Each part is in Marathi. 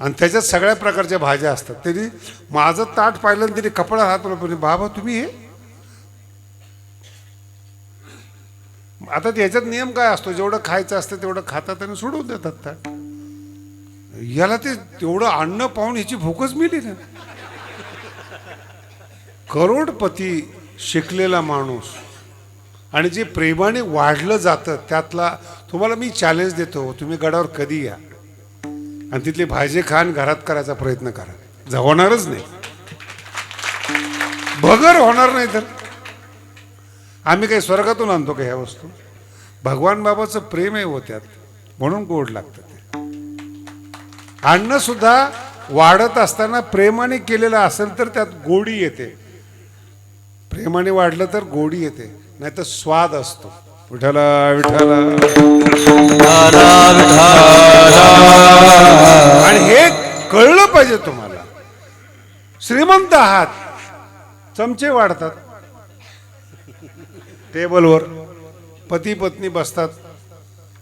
आणि त्याच्यात सगळ्या प्रकारच्या भाज्या असतात. त्यांनी माझं ताट पाहिलं आणि त्यांनी कपडा हात पण म्हणजे बाबा तुम्ही हे? आता त्याच्यात नियम काय असतो? जेवढं खायचं असतं तेवढं खातात आणि सोडून देतात ताट. याला ते तेवढं अन्न पाहून ह्याची भूकच मिली ना करोडपती शिकलेला माणूस आणि जे प्रेमाने वाढलं जातं त्यातला तुम्हाला मी चॅलेंज देतो तुम्ही गडावर कधी या. आणि तिथली भाजी खान घरात करायचा प्रयत्न करा. होणारच नाही. भगर होणार नाही तर. आम्ही काही स्वर्गातून आणतो का ह्या वस्तू? भगवान बाबाचं प्रेम आहे हो त्यात. म्हणून गोड लागतं ते. अन्न सुद्धा वाढत असताना प्रेमाने केलेलं असेल तर त्यात गोडी येते. प्रेमाने वाढलं तर गोडी येते नाही तर स्वाद असतो. विठाला विठाला आणि हे कळलं पाहिजे तुम्हाला. श्रीमंत आहात. चमचे वाढतात. टेबलवर पती पत्नी बसतात.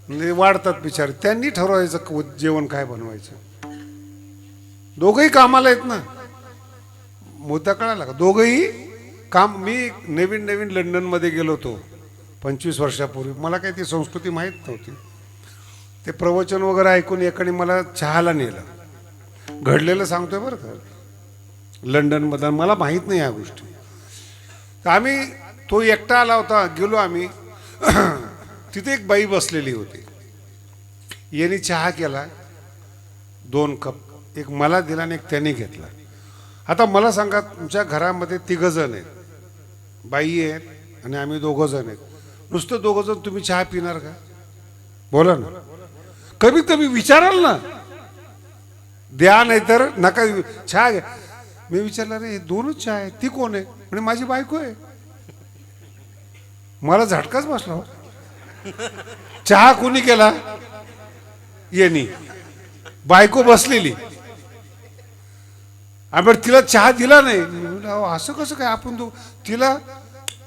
म्हणजे वाढतात बिचारे. त्यांनी ठरवायचं जेवण काय बनवायचं. दोघंही कामाला आहेत ना. मुद्दा कळाला का दोघंही काम मी नवीन नवीन लंडनमध्ये गेलो होतो. पंचवीस वर्षापूर्वी. मला काही ती संस्कृती माहीत नव्हती. ते प्रवचन वगैरे ऐकून एकाने मला चहाला नेलं. घडलेलं सांगतोय बरं का. लंडनमधला मला माहीत नाही या गोष्टी. तर आम्ही तो एकटा आला होता गेलो आम्ही. तिथे एक बाई बसलेली होती. यांनी चहा केला. दोन कप. एक मला दिला आणि एक त्याने घेतला. आता मला सांगा तुमच्या घरामध्ये तिघ जण आहेत. बाई आहेत आणि आम्ही दोघं जण आहेत. नुसतं दोघंजण तुम्ही चहा पिणार का? बोला ना. कमीत कमी विचाराल ना. द्या नाही तर नका. चहा घ्या. मी विचारलं रे हे दोनच चहा आहे ती कोण आहे? म्हणजे माझी बायको आहे. मला झटकाच बसला हो. चहा कोणी केला? येणी. बायको बसलेली. आपण तिला चहा दिला नाही. अहो, असं कसं काय आपण तो तिला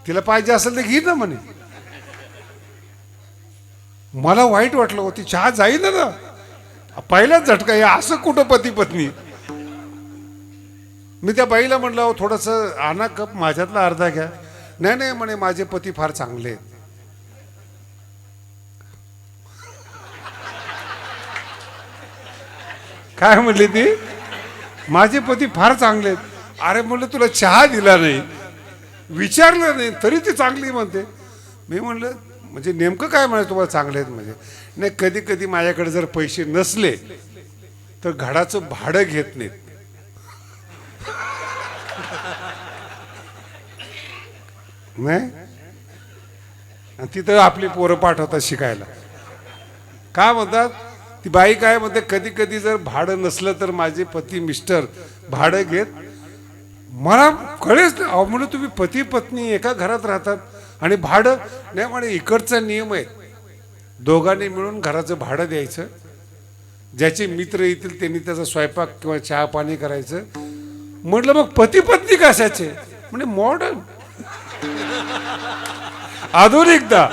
तिला पाहिजे असेल तर घे ना म्हणे. मला वाईट वाटलं होती चहा जाईल ना. पहिलाच झटका या असं कुठं पती पत्नी? मी त्या बाईला म्हटलं अहो थोडंसं आणा कप माझ्यातला अर्धा घ्या. नाही नाही म्हणे माझे पती फार चांगले आहेत. काय म्हणली ती? माझे पती फार चांगले आहेत. अरे म्हणलं तुला चहा दिला नाही. विचारलं नाही तरी ती चांगली म्हणते. मी म्हणलं म्हणजे नेमकं काय म्हणायचं तुम्हाला चांगले आहेत म्हणजे? नाही कधी कधी माझ्याकडे जर पैसे नसले तर घडाचं भाडं घेत नाहीत. नाही? आणि तिथं आपली पोरं पाठवतात शिकायला. काय म्हणतात? ती बाई काय म्हणते कधी कधी जर भाडं नसलं तर माझे पती मिस्टर भाडं घेत मला कळेच नाही अहो तुम्ही पती पत्नी एका घरात राहतात आणि भाडं नाही म्हणे इकडचा नियम आहे दोघांनी मिळून घराचं भाडं द्यायचं. ज्याचे मित्र येतील त्यांनी त्याचा स्वयंपाक किंवा चहा पाणी करायचं. म्हटलं मग पती पत्नी कशाचे? म्हणजे मॉडर्न आधुनिकता.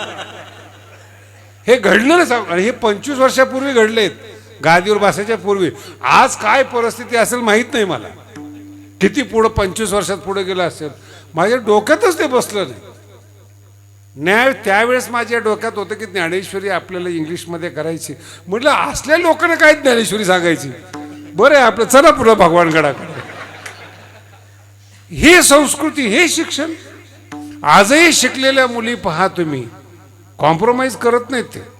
हे घडलेलं सांग. आणि हे पंचवीस वर्षापूर्वी घडलेत. गादीवर बसायच्या पूर्वी. आज काय परिस्थिती असेल माहीत नाही मला. किती पुढं पंचवीस वर्षात पुढे गेलं असेल? माझ्या डोक्यातच ते बसलं नाही. न्याय त्यावेळेस माझ्या डोक्यात होतं की ज्ञानेश्वरी आपल्याला इंग्लिशमध्ये करायची. म्हटलं असल्या लोकांना काय ज्ञानेश्वरी सांगायची? बरं आहे आपलं चला पुढं भगवानगडाकडे ही संस्कृती हे शिक्षण. आजही शिकलेल्या मुली पहा तुम्ही. कॉम्प्रोमाइज करत नाहीत ते.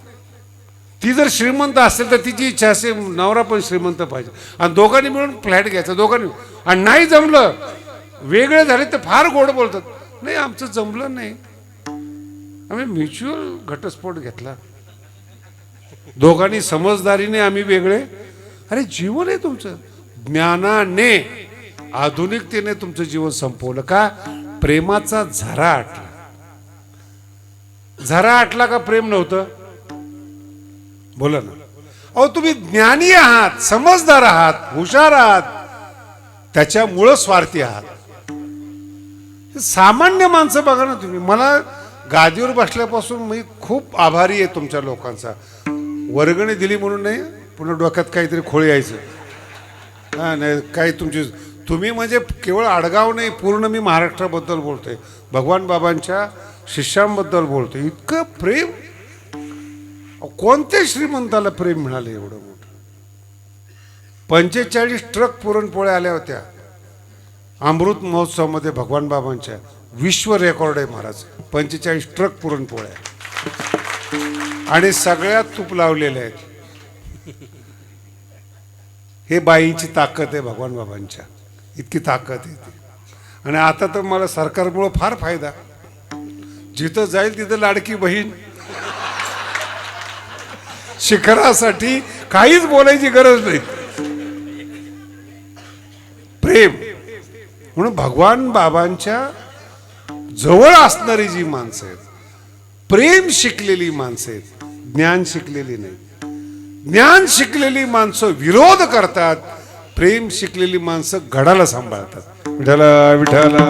ती जर श्रीमंत असेल तर तिची इच्छा असेल नवरा पण श्रीमंत पाहिजे. आणि दोघांनी मिळून फ्लॅट घ्यायचा दोघांनी. आणि नाही जमलं वेगळे झाले तर फार गोड बोलतात. नाही आमचं जमलं नाही. आम्ही म्युच्युअल घटस्फोट घेतला. दोघांनी समजदारीने आम्ही वेगळे. अरे जीवन आहे तुमचं. ज्ञानाने आधुनिकतेने तुमचं जीवन संपवलं का? प्रेमाचा झरा आटला. झरा आटला का प्रेम नव्हतं? बोला ना. अहो तुम्ही ज्ञानी आहात समजदार आहात हुशार आहात त्याच्यामुळं स्वार्थी आहात. सामान्य माणसं बघा ना तुम्ही. मला गादीवर बसल्यापासून मी खूप आभारी आहे तुमच्या लोकांचा. वर्गणी दिली म्हणून नाही पुन्हा डोक्यात काहीतरी खोळी यायचं. हां नाही काही तुमची तुम्ही म्हणजे केवळ आडगाव नाही पूर्ण मी महाराष्ट्राबद्दल बोलतोय. भगवान बाबांच्या शिष्यांबद्दल बोलतोय. इतकं प्रेम कोणत्या श्रीमंताला प्रेम मिळालं एवढं मोठं? पंचेचाळीस ट्रक पुरणपोळ्या आल्या होत्या. अमृत महोत्सवामध्ये भगवान बाबांच्या विश्व रेकॉर्ड आहे महाराज. पंचेचाळीस ट्रक पुरणपोळ्या. आणि सगळ्यात तूप लावलेले आहेत. हे बाईंची ताकद आहे भगवान बाबांच्या. इतकी ताकद आहे ती. आणि आता तर मला सरकारमुळं फार फायदा. जिथं जाईल तिथं लाडकी बहीण. शिखरासाठी काहीच बोलायची गरज नाही. प्रेम. म्हणून भगवान बाबांच्या जवळ असणारी जी माणसं आहेत प्रेम शिकलेली माणसं आहेत ज्ञान शिकलेली नाही. ज्ञान शिकलेली माणसं विरोध करतात प्रेम शिकलेली माणसं घडाला सांभाळतात. विठाला विठाला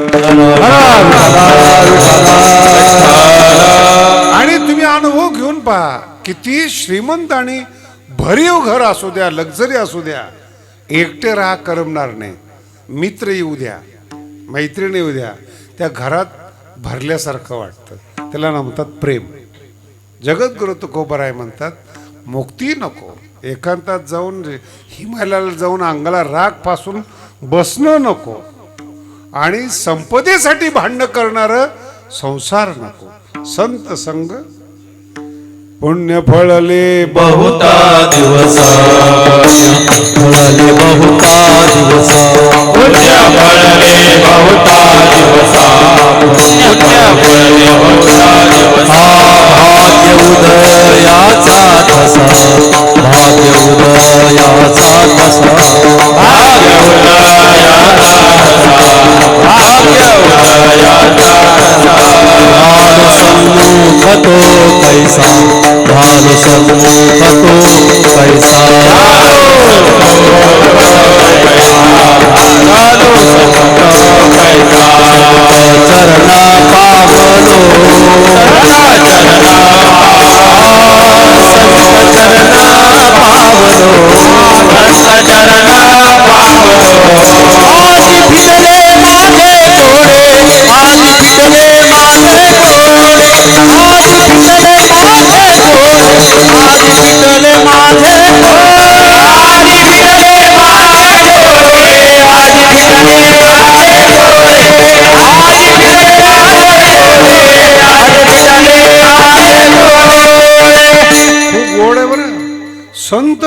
आणि तुम्ही अनुभव घेऊन पहा. किती श्रीमंत आणि भरीव घर असू द्या लक्झरी असू द्या एकटे राहा करमणार नाही. मित्र येऊ द्या मैत्रीण येऊ द्या त्या घरात भरल्यासारखं वाटतं. त्याला ना म्हणतात प्रेम. जगद्गुरु तुकोबराय म्हणतात मुक्ती नको. एकांतात जाऊन हिमालयाला जाऊन अंगाला रागपासून बसणं नको. आणि संपदेसाठी भांडणं करणारं संसार नको. संत संग पुण्य फळले बहुता दिवसा. फळले बहुता दिवसा. पुण्य फळले बहुता दिवसा. पुण्य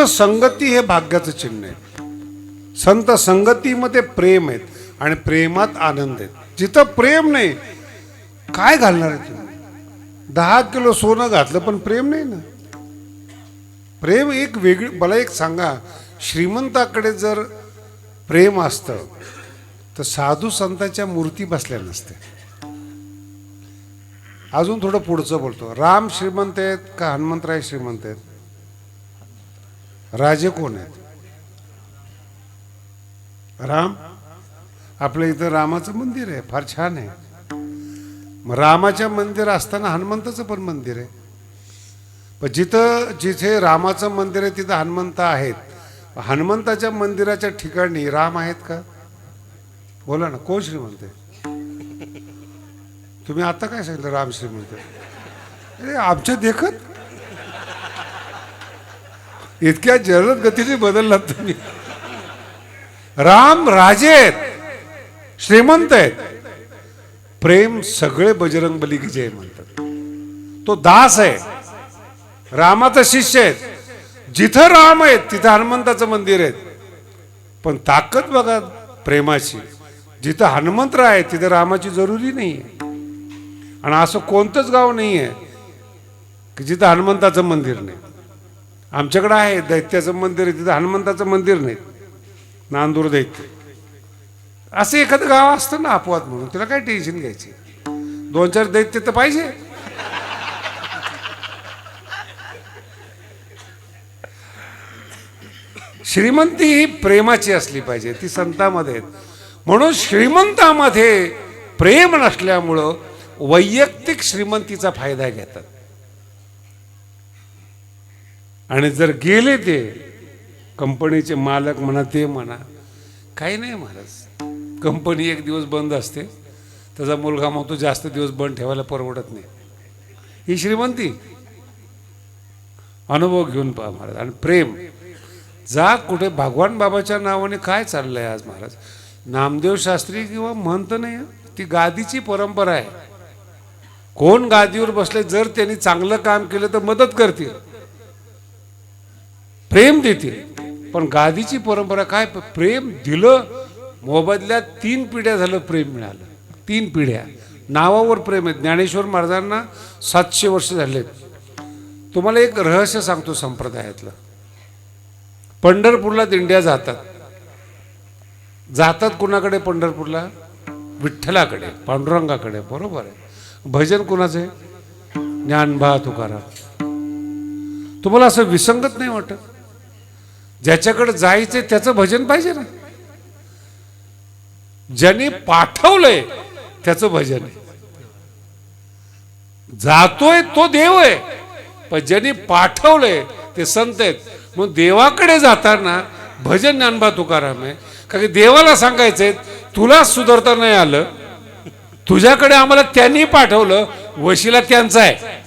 संगती हे भाग्याचं चिन्ह आहे. संत संगतीमध्ये प्रेम आहेत आणि प्रेमात आनंद आहेत. जिथं प्रेम नाही काय घालणार आहे तुम्ही? दहा किलो सोनं घातलं पण प्रेम नाही ना? प्रेम एक वेगळी मला एक सांगा श्रीमंताकडे जर प्रेम असतं तर साधू संतांच्या मूर्ती बसल्या नसत्या. अजून थोडं पुढचं बोलतो. राम श्रीमंत आहेत का हनुमंतराय श्रीमंत आहेत? राजे कोण आहेत? राम? आपल्या इथं रामाचं मंदिर आहे फार छान आहे. मग रामाच्या मंदिर असताना हनुमंताचं पण मंदिर आहे. पण जिथं जिथे रामाचं मंदिर आहे तिथं हनुमंत आहेत. हनुमंताच्या मंदिराच्या ठिकाणी राम आहेत का? बोला ना कोण श्रीमंत आहे? तुम्ही आता काय सांगितलं राम श्रीमंत अरे आमच्या देखत इतक्या जलद गतीने बदललात तुम्ही. राम राजे आहेत. श्रीमंत आहेत. प्रेम सगळे बजरंग बली की जय म्हणतात. तो दास आहे. रामाचा शिष्य आहे जिथं राम आहेत तिथं हनुमंताचं मंदिर आहे पण ताकद बघा प्रेमाची. जिथं हनुमंत आहे तिथं रामाची जरुरी नाही आहे आणि असं कोणतंच गाव नाही आहे की जिथं हनुमंताचं मंदिर नाही. आमच्याकडं आहे दैत्याचं मंदिर आहे तिथं हनुमंताचं मंदिर नाही. नांदूर दैत्य. असं एखादं गाव असतं ना अपवाद म्हणून तिला काय टेन्शन घ्यायची? दोन चार दैत्य तर पाहिजे. श्रीमंती ही प्रेमाची असली पाहिजे ती संतामध्ये आहेत. म्हणून श्रीमंतामध्ये प्रेम नसल्यामुळं वैयक्तिक श्रीमंतीचा फायदा घेतात. आणि जर गेले ते कंपनीचे मालक म्हणा ते म्हणा काही नाही महाराज. कंपनी एक दिवस बंद असते त्याचा मुलगा मग तो जास्त दिवस बंद ठेवायला परवडत नाही. ही श्रीमंती. अनुभव घेऊन पहा महाराज. आणि प्रेम. जा कुठे भगवान बाबाच्या नावाने काय चाललंय आज महाराज? नामदेव शास्त्री किंवा म्हणत नाही ती गादीची परंपरा आहे. कोण गादीवर बसले जर त्यांनी चांगलं काम केलं तर मदत करतील. प्रेम देतील पण गादीची परंपरा काय? प्रेम दिलं मोबदल्यात तीन पिढ्या झालं प्रेम मिळालं. तीन पिढ्या. नावावर प्रेम आहे. ज्ञानेश्वर महाराजांना सातशे वर्ष झालेत. तुम्हाला एक रहस्य सांगतो संप्रदायातलं. पंढरपूरला दिंड्या जातात. जातात कुणाकडे पंढरपूरला? विठ्ठलाकडे पांडुरंगाकडे. बरोबर आहे. भजन कुणाचं आहे? ज्ञानभा तुकाराम. तुम्हाला असं विसंगत नाही वाटत? ज्याच्याकडे जायचंय त्याचं भजन पाहिजे ना. ज्याने पाठवलंय त्याचं भजन आहे. जातोय तो देव आहे पण ज्यांनी पाठवलंय ते संत आहेत. मग देवाकडे जाताना भजन ज्ञानबा तुकाराम आहे. कारण की देवाला सांगायचंय तुला सुधारता नाही आलं तुझ्याकडे आम्हाला त्यांनी पाठवलं वशीला त्यांचा आहे.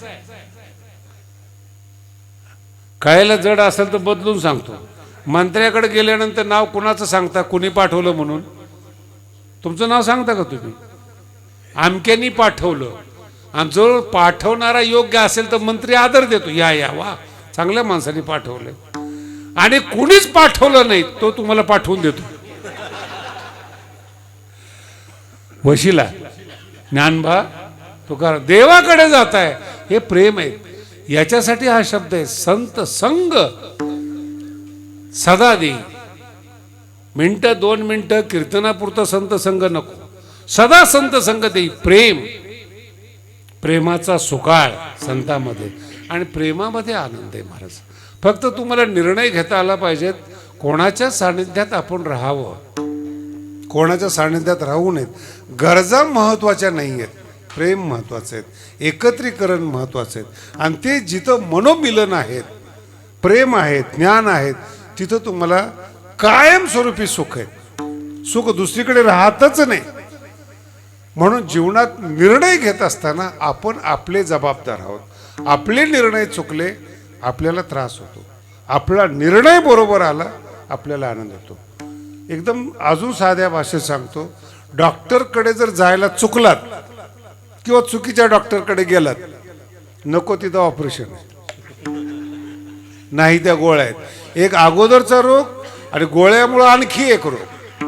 कळायला जड असेल तर बदलून सांगतो. मंत्र्याकडे गेल्यानंतर नाव कुणाचं सांगता? कुणी पाठवलं म्हणून? तुमचं नाव सांगता का तुम्ही? आमक्यानी पाठवलं. आणि जो पाठवणारा योग्य असेल तर मंत्री आदर देतो. या या वा. चांगल्या माणसाने पाठवलं आणि कुणीच पाठवलं नाही तो तुम्हाला पाठवून देतो. वशिला ज्ञानभा तुकार देवाकडे जात आहे हे प्रेम आहे. याच्यासाठी हा शब्द आहे संत संग सदा दे. मिनटं दोन मिनटं कीर्तनापुरतं संत संग नको. सदा संत संग देई प्रेम. प्रेमाचा सुकाळ संतामध्ये. आणि प्रेमामध्ये आनंद आहे महाराज. फक्त तुम्हाला निर्णय घेता आला पाहिजेत कोणाच्या सानिध्यात आपण राहावं? कोणाच्या सानिध्यात राहू नयेत? गरजा महत्त्वाच्या नाही आहेत प्रेम महत्त्वाचे आहेत एकत्रीकरण महत्त्वाचं आहेत आणि ते जिथं मनोमिलन आहेत प्रेम आहेत ज्ञान आहेत तिथं तुम्हाला कायमस्वरूपी सुख आहे. सुख दुसरीकडे राहतच नाही. म्हणून जीवनात निर्णय घेत असताना आपण आपले जबाबदार आहोत. आपले निर्णय चुकले आपल्याला त्रास होतो. आपला निर्णय बरोबर आला आपल्याला आनंद होतो. एकदम अजून साध्या भाषेत सांगतो डॉक्टरकडे जर जायला चुकलात किंवा चुकीच्या डॉक्टरकडे गेलात नको तिथं ऑपरेशन नाही त्या गोळ्या आहेत. एक अगोदरचा रोग आणि गोळ्यामुळं आणखी एक रोग.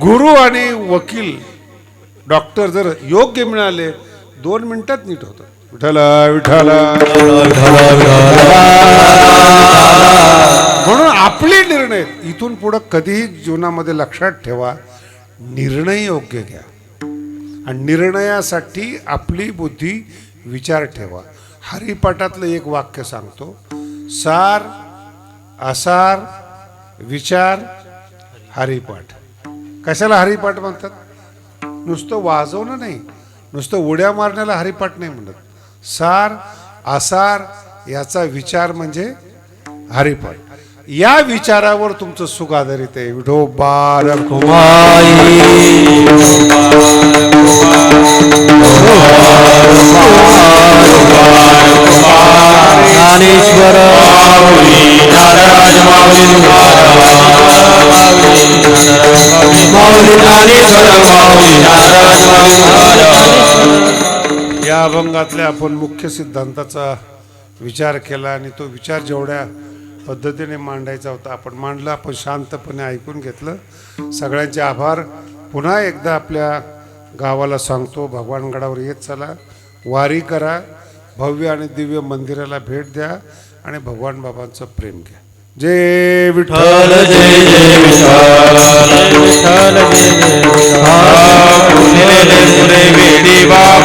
गुरु आणि वकील डॉक्टर जर योग्य मिळाले दोन मिनिटात नीट होतं विठाला विठाला म्हणून आपले निर्णय इथून पुढं कधीही जीवनामध्ये लक्षात ठेवा निर्णय योग्य घ्या. आणि निर्णयासाठी आपली बुद्धी विचार ठेवा. हरिपाठातलं एक वाक्य सांगतो सार असार विचार हरिपाठ. कशाला हरिपाठ म्हणतात? नुसतं वाजवणं नाही. नुसतं उड्या मारण्याला हरिपाठ नाही म्हणत. सार आसार याचा विचार म्हणजे हरिपाठ. या विचारावर तुमचं सुख आधारित आहे विठो बालक ज्ञानेश्वर। माऊली ज्ञानेश्वर या अभंगातल्या आपण मुख्य सिद्धांताचा विचार केला आणि तो विचार जेवढ्या पद्धतीने मांडायचा होता आपण मांडला आपण शांतपणे ऐकून घेतलं. सगळ्यांचे आभार. पुन्हा एकदा आपल्या गावाला सांगतो भगवानगडावर येत चला. वारी करा. भव्य आणि दिव्य मंदिराला भेट द्या आणि भगवान बाबांचं प्रेम घ्या. जय विठ्ठल जय जय विठ्ठल जय जय वेडी परा